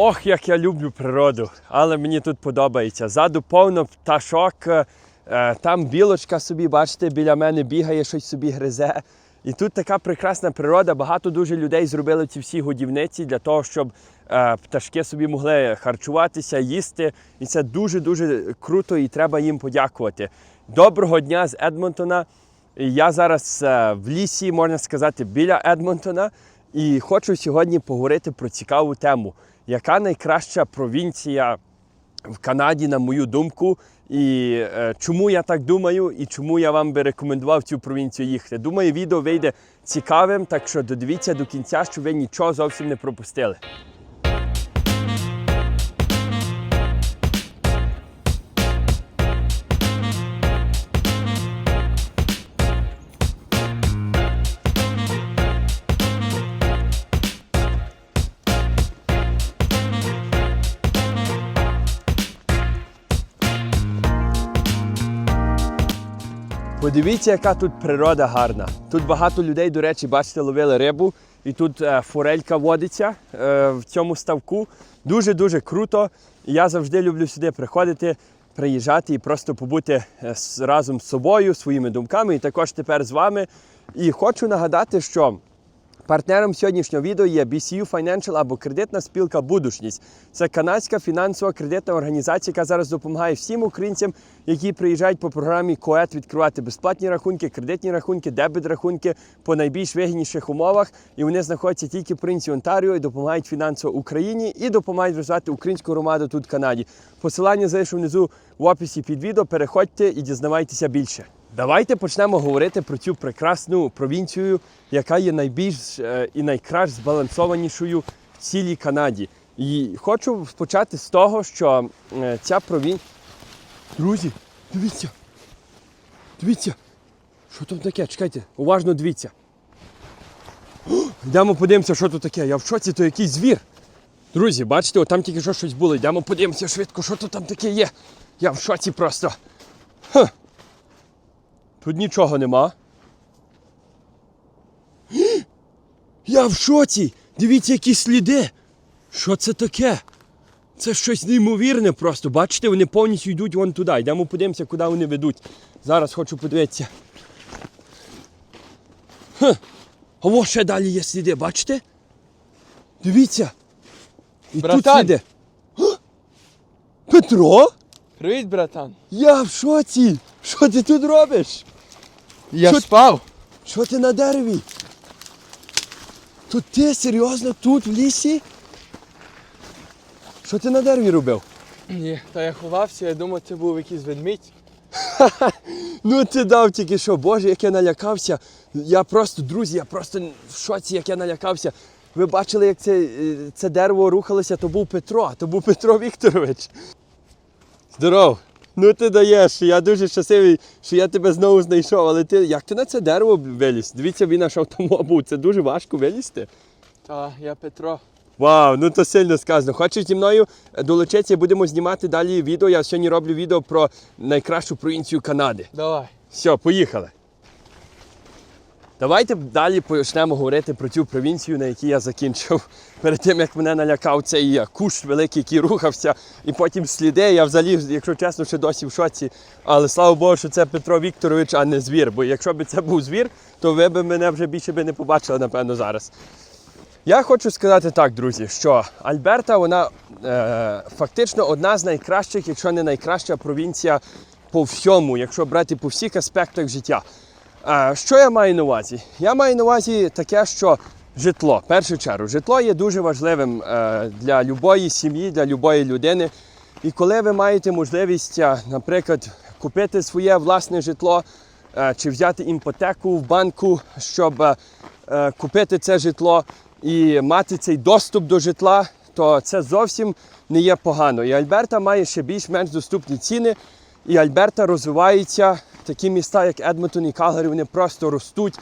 Ох, як я люблю природу, але мені тут подобається. Ззаду повно пташок. е, Там білочка собі, бачите, біля мене бігає, щось собі гризе. І тут така прекрасна природа. Багато дуже людей зробили ці всі годівниці для того, щоб е, пташки собі могли харчуватися, їсти. І це дуже-дуже круто і треба їм подякувати. Доброго дня з Едмонтона. Я зараз е, в лісі, можна сказати, біля Едмонтона. І хочу сьогодні поговорити про цікаву тему. Яка найкраща провінція в Канаді, на мою думку, і е, чому я так думаю, і чому я вам би рекомендував цю провінцію їхати. Думаю, відео вийде цікавим, так що додивіться до кінця, щоб ви нічого зовсім не пропустили. Подивіться, яка тут природа гарна. Тут багато людей, до речі, бачите, ловили рибу. І тут е, форелька водиться е, в цьому ставку. Дуже-дуже круто. Я завжди люблю сюди приходити, приїжджати і просто побути е, разом з собою, своїми думками, і також тепер з вами. І хочу нагадати, що Партнером сьогоднішнього відео є BCU Financial або кредитна спілка Будушність. Це канадська фінансова кредитна організація, яка зараз допомагає всім українцям, які приїжджають по програмі КОЕТ відкривати безплатні рахунки, кредитні рахунки, дебет рахунки по найбільш вигідніших умовах. І вони знаходяться тільки в провінції Онтаріо і допомагають фінансово Україні і допомагають розвивати українську громаду тут в Канаді. Посилання залишу внизу в описі під відео. Переходьте і дізнавайтеся більше. Давайте почнемо говорити про цю прекрасну провінцію, яка є найбільш е, і найкращ збалансованішою в цілій Канаді. І хочу почати з того, що е, ця провінція. Друзі, дивіться. Дивіться. Що там таке? Чекайте, уважно дивіться. О, Йдемо подивимося, що тут таке. Я в шоці, то якийсь звір. Друзі, бачите, от там тільки що щось було. Йдемо подивимося швидко, що тут там таке є. Я в шоці просто. Ха. Тут нічого нема. Я в шоці! Дивіться, які сліди! Що це таке? Це щось неймовірне просто. Бачите, вони повністю йдуть вон туди. Йдемо подивимося, куди вони ведуть. Зараз хочу подивитися. Хм. А ось ще далі є сліди, бачите? Дивіться. І тут сліди. Петро? Привіт, братан. Я в шоці! Що ти тут робиш? Я Що- спав. Що ти на дереві? То ти серйозно тут в лісі? Що ти на дереві робив? Ні, та я ховався, я думав, це був якийсь ведмідь. Ну ти дав тільки що, боже, як я налякався. Я просто, друзі, я просто в шоці, як я налякався. Ви бачили, як це, е, це дерево рухалося, то був Петро, то був Петро Вікторович. Здоров! Ну ти даєш, я дуже щасливий, що я тебе знову знайшов, але ти як ти на це дерево виліз? Дивіться, він наш автомобіль, це дуже важко вилізти. Та я Петро. Вау, ну то сильно сказано. Хочеш зі мною долучитися, будемо знімати далі відео. Я сьогодні роблю відео про найкращу провінцію Канади. Давай. Все, поїхали. Давайте далі почнемо говорити про цю провінцію, на якій я закінчив. Перед тим, як мене налякав цей е, кущ великий, який рухався, і потім сліди. Я взагалі, якщо чесно, ще досі в шоці. Але слава Богу, що це Петро Вікторович, а не звір. Бо якщо б це був звір, то ви б мене вже більше би не побачили, напевно, зараз. Я хочу сказати так, друзі, що Альберта, вона е, фактично одна з найкращих, якщо не найкраща провінція по всьому, якщо брати по всіх аспектах життя. Е, що я маю на увазі? Я маю на увазі таке, що житло, в першу чергу, житло є дуже важливим е, для любої сім'ї, для любої людини. І коли ви маєте можливість, е, наприклад, купити своє власне житло е, чи взяти іпотеку в банку, щоб купити це житло і мати цей доступ до житла, то це зовсім не є погано. І Альберта має ще більш-менш доступні ціни. І Альберта розвивається. Такі міста, як Едмонтон і Калгарі, вони просто ростуть.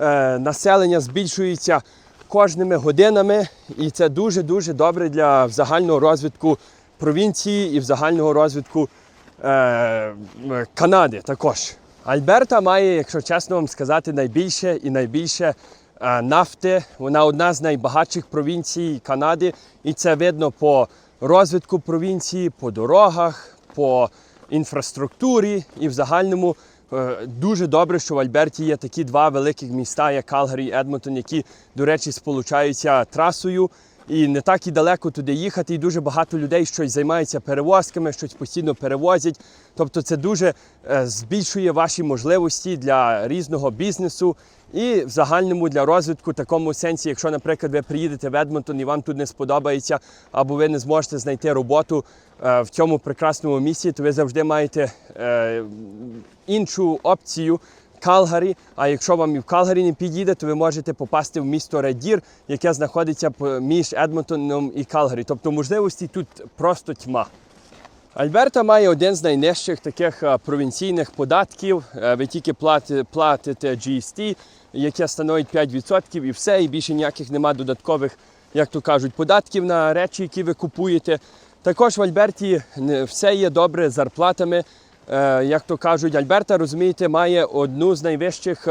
Е, населення збільшується кожними годинами, і це дуже-дуже добре для загального розвитку провінції і загального розвитку е, Канади також. Альберта має, якщо чесно вам сказати, найбільше і найбільше е, нафти. Вона одна з найбагатших провінцій Канади, і це видно по розвитку провінції, по дорогах, по інфраструктурі і в загальному. е, Дуже добре, що в Альберті є такі два великих міста, як Калгарі і Едмонтон, які, до речі, сполучаються трасою. І не так і далеко туди їхати, і дуже багато людей щось займаються перевозками, щось постійно перевозять. Тобто це дуже е, збільшує ваші можливості для різного бізнесу і в загальному для розвитку такому сенсі, якщо, наприклад, ви приїдете в Едмонтон і вам тут не сподобається, або ви не зможете знайти роботу е, в цьому прекрасному місці, то ви завжди маєте е, іншу опцію. Калгарі. А якщо вам і в Калгарі не підійде, то ви можете попасти в місто Редір, яке знаходиться між Едмонтоном і Калгарі. Тобто можливості тут просто тьма. Альберта має один з найнижчих таких е, провінційних податків. Е, Ви тільки платите GST, яке становить 5%, і все, і більше ніяких нема додаткових, як то кажуть, податків на речі, які ви купуєте. Також в Альберті все є добре з зарплатами. Е, Як то кажуть, Альберта, розумієте, має одну з найвищих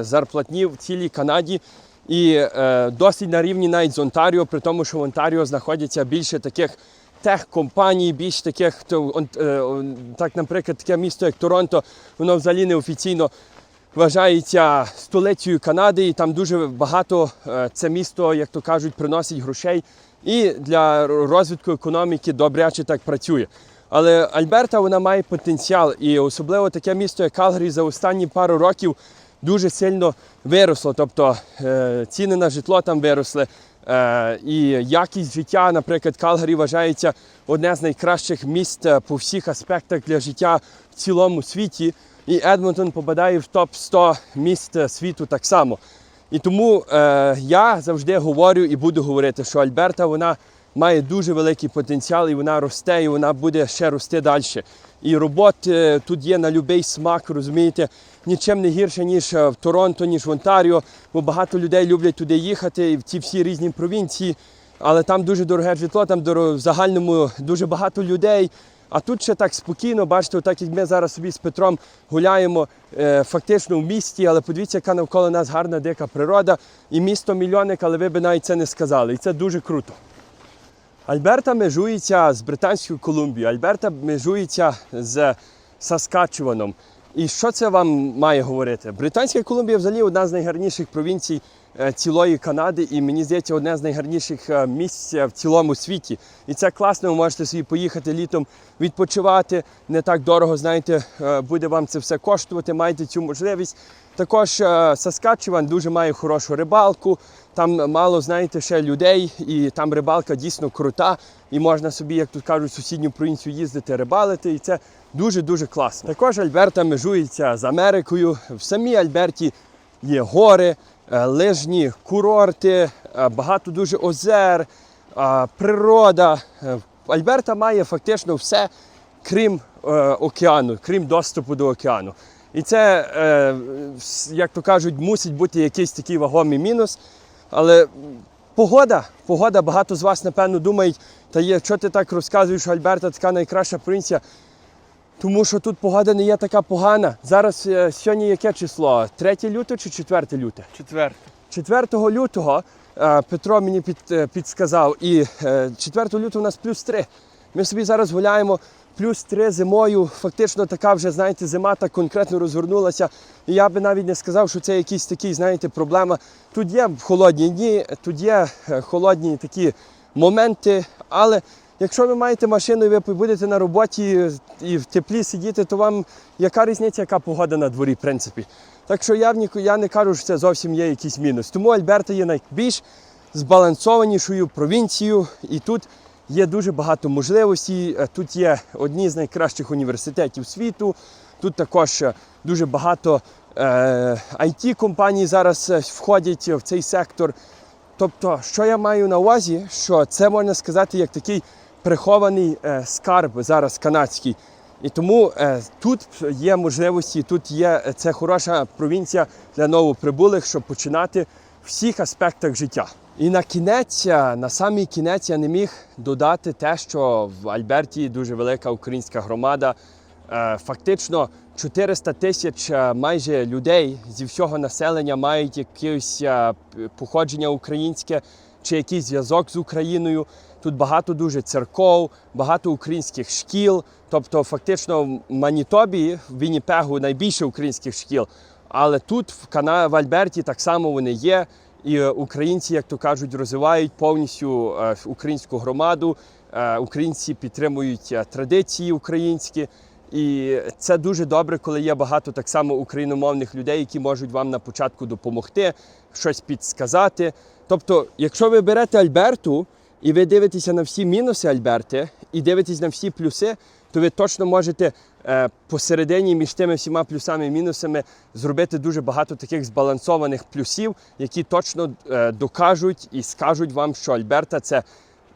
зарплатнів в цілій Канаді. І досить на рівні навіть з Онтаріо, при тому, що в Онтаріо знаходяться більше таких техкомпаній, більш таких, то, он- е, так, наприклад, таке місто, як Торонто, воно взагалі неофіційно вважається столицею Канади, і там дуже багато е, це місто, як то кажуть, приносить грошей. І для розвитку економіки добряче так працює. Але Альберта вона має потенціал, і особливо таке місто, як Калгарі, за останні пару років дуже сильно виросло. Тобто е, ціни на житло там виросли. Е, і якість життя, наприклад, Калгарі вважається одне з найкращих міст е, по всіх аспектах для життя в цілому світі. І Едмонтон попадає в топ 100 міст е, світу так само. І тому е, я завжди говорю і буду говорити, що Альберта вона має дуже великий потенціал, і вона росте, і вона буде ще рости далі. І роботи тут є на будь-який смак, розумієте, нічим не гірше, ніж е, в Торонто, ніж в Онтаріо, бо багато людей люблять туди їхати, в ці всі різні провінції. Але там дуже дороге житло, там в загальному дуже багато людей. А тут ще так спокійно, бачите, так як ми зараз собі з Петром гуляємо е, фактично в місті, але подивіться, яка навколо нас гарна дика природа. І місто мільйонник, але ви б навіть це не сказали. І це дуже круто. Альберта межується з Британською Колумбією, Альберта межується з Саскачуваном. І що це вам має говорити? Британська Колумбія взагалі одна з найгарніших провінцій е, цілої Канади, і мені здається, одне з найгарніших е, місць в цілому світі. І це класно, ви можете собі поїхати літом відпочивати. Не так дорого, знаєте, е, буде вам це все коштувати, маєте цю можливість. Також е, Саскачеван дуже має хорошу рибалку. Там мало, знаєте, ще людей, і там рибалка дійсно крута. І можна собі, як тут кажуть, сусідню провінцію їздити, рибалити. І це дуже-дуже класно. Також Альберта межується з Америкою. В самій Альберті є гори, е, лижні курорти, е, багато дуже озер, е, природа. Альберта має фактично все, крім океану, крім доступу до океану. І це, як то кажуть, мусить бути якийсь такий вагомий мінус. Але погода, погода, багато з вас, напевно, думають, та є, що ти так розказуєш, що Альберта така найкраща провінція. Тому що тут погода не є така погана. Зараз е, сьогодні яке число? 3 лютого чи 4 люте? Четверте. 4 лютого е, Петро мені під, е, підсказав, і е, 4 лютого у нас плюс 3. Ми собі зараз гуляємо плюс 3 зимою. Фактично така вже, знаєте, зима так конкретно розгорнулася. І я би навіть не сказав, що це якийсь такий, знаєте, проблема. Тут є холодні дні, тут є е, холодні такі моменти, але якщо ви маєте машину і ви будете на роботі і в теплі сидіти, то вам яка різниця, яка погода на дворі, в принципі. Так що я, я не кажу, що це зовсім є якийсь мінус. Тому Альберта є найбільш збалансованішою провінцією, і тут є дуже багато можливостей. Е, Тут є одні з найкращих університетів світу. Тут також е, дуже багато е, it компаній зараз е, входять в цей сектор. Тобто, що я маю на увазі, що це можна сказати як такий прихований е, скарб зараз канадський. І тому е, тут є можливості, тут є е, це хороша провінція для новоприбулих, щоб починати в всіх аспектах життя. І на кінець, на самий кінець я не міг додати те, що в Альберті дуже велика українська громада. Фактично 400 тисяч майже людей зі всього населення мають якесь походження українське чи якийсь зв'язок з Україною. Тут багато дуже церков, багато українських шкіл. Тобто, фактично, в Манітобі, в Вінніпегу найбільше українських шкіл. Але тут, в Кана в Альберті, так само вони є. І е, українці, як то кажуть, розвивають повністю е, українську громаду. Е, Українці підтримують традиції українські. І це дуже добре, коли є багато так само україномовних людей, які можуть вам на початку допомогти, щось підсказати. Тобто, якщо ви берете Альберту і ви дивитеся на всі мінуси Альберти і дивитесь на всі плюси, то ви точно можете е, посередині між тими всіма плюсами і мінусами зробити дуже багато таких збалансованих плюсів, які точно е, докажуть і скажуть вам, що Альберта це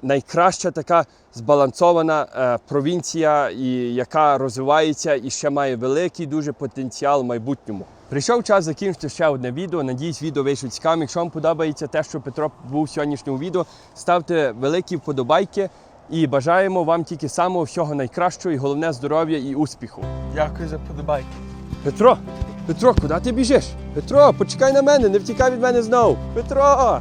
найкраща така збалансована е, провінція, і яка розвивається і ще має великий дуже потенціал в майбутньому. Прийшов час закінчити ще одне відео. Надіюсь, відео вийшло цікавим. Якщо вам подобається те, що Петро був в сьогоднішньому відео, ставте великі вподобайки і бажаємо вам тільки самого всього найкращого і головне здоров'я і успіху. Дякую за подобайки. Петро, Петро, куди ти біжиш? Петро, почекай на мене, не втікай від мене знову. Петро!